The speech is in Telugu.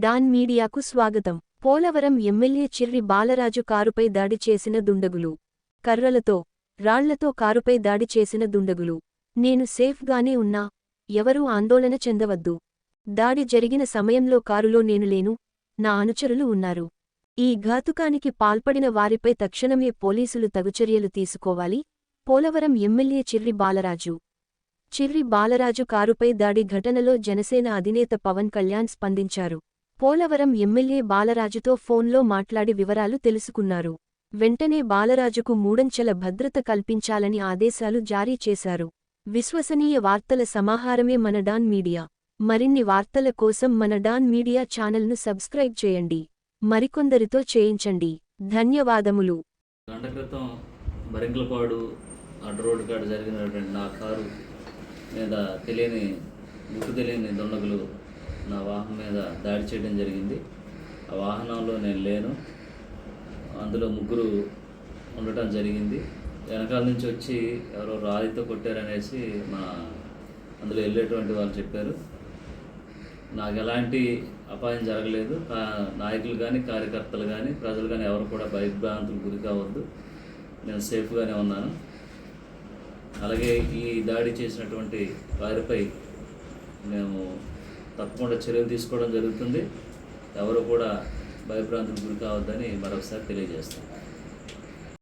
డాన్ మీడియాకు స్వాగతం. పోలవరం ఎమ్మెల్యే చిర్రి బాలరాజు కారుపై దాడి చేసిన దుండగులు. కర్రలతో రాళ్ళతో కారుపై దాడి చేసిన దుండగులు. నేను సేఫ్గానే ఉన్నా ఎవరూ ఆందోళన చెందవద్దు. దాడి జరిగిన సమయంలో కారులో నేను లేను నా అనుచరులు ఉన్నారు. ఈ ఘాతుకానికి పాల్పడిన వారిపై తక్షణమే పోలీసులు తగుచర్యలు తీసుకోవాలి పోలవరం ఎమ్మెల్యే చిర్రి బాలరాజు. చిర్రి బాలరాజు కారుపై దాడి ఘటనలో జనసేన అధినేత పవన్ కళ్యాణ్ స్పందించారు. పోలవరం ఎమ్మెల్యే బాలరాజుతో ఫోన్లో మాట్లాడి వివరాలు తెలుసుకున్నారు. వెంటనే బాలరాజుకు మూడంచెల భద్రత కల్పించాలని ఆదేశాలు జారీ చేశారు. విశ్వసనీయ వార్తల సమాహారమే మన డాన్ మీడియా. మరిన్ని వార్తల కోసం మన డాన్ మీడియా ఛానల్ను సబ్స్క్రైబ్ చేయండి. మరికొందరితో చేయించండి. ధన్యవాదములు. గంట క్రితం బరింకలపాడు రోడ్డు కాడ జరిగినటువంటి నా కారు మీద తెలియని గుర్తు తెలియని దుండగులు నా వాహనం మీద దాడి చేయడం జరిగింది. ఆ వాహనంలో నేను లేను. అందులో ముగ్గురు ఉండటం జరిగింది. వెనకాల నుంచి వచ్చి ఎవరో రాయితో కొట్టారనేసి మా అందులో వెళ్ళేటువంటి వాళ్ళు చెప్పారు. నాకు ఎలాంటి అపాయం జరగలేదు. నాయకులు కానీ కార్యకర్తలు కానీ ప్రజలు కానీ ఎవరు కూడా భయభ్రాంతులు గురి కావద్దు. నేను సేఫ్గానే ఉన్నాను. అలాగే ఈ దాడి చేసినటువంటి వారిపై మేము తప్పకుండా చర్యలు తీసుకోవడం జరుగుతుంది. ఎవరు కూడా భయభ్రాంతులకు గురి కావద్దని మరొకసారి తెలియజేస్తాను.